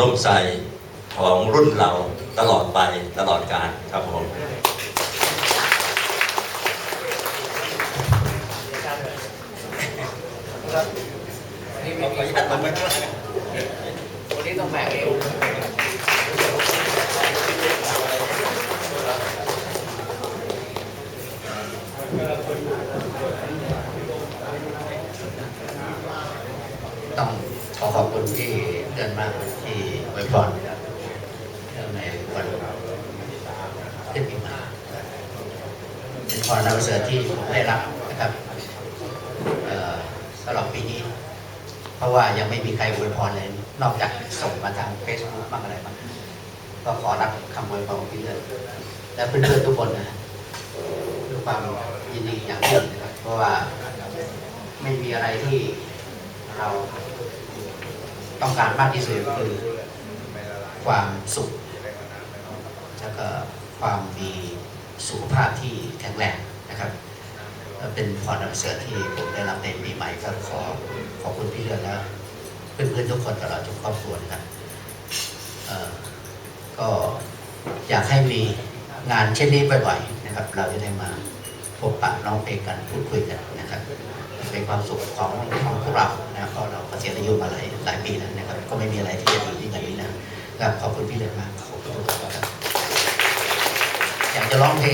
ร่มใสของรุ่นเราตลอดไปตลอดกาลครับผมนี่ไม่มีชัดมันวันนี้ต้องแบกเอวต้อง ขอขอบคุณที่เดินมาที่อวยพรนะครับเนื่องในวันขึ้นปีใหม่เป็นพรนำเสนอที่ผมได้รับนะครับเอ่อสำหรับปีนี้ เพราะว่ายังไม่มีใครอวยพรเลย นอกจากส่งมาทางเฟซบุ๊กบ้างอะไรบ้างก็ขอรับคำอวยพรของพี่เลยและเพื่อนๆทุกคนนะด้วยความยินดีอย่างยิ่งนะครับเพราะว่าไม่มีอะไรที่เรา ต้องการมากที่สุดคือความสุขแล้วก็ความมีสุขภาพที่แข็งแรงนะครับเป็นพรอันเสริฐที่ผมได้รับในปีใหม่ก็ขอขอบคุณพี่เรือนและเพื่อนๆทุกคนตลอดทุกครอบครัวนะครับก็อยากให้มีงานเช่นนี้บ่อยๆนะครับ เราจะได้มาพบปะน้องเพลงกันพูดคุยกันนะครับ เป็นความสุขของของพวกเรา เกษียณอายุมาหลายหลายปีแล้วนะครับก็ไม่มีอะไรที่จะดียิ่งกว่านี้นะครับขอบคุณพี่เลยมากขอบคุณทุกคนครับอยากจะร้องเพลง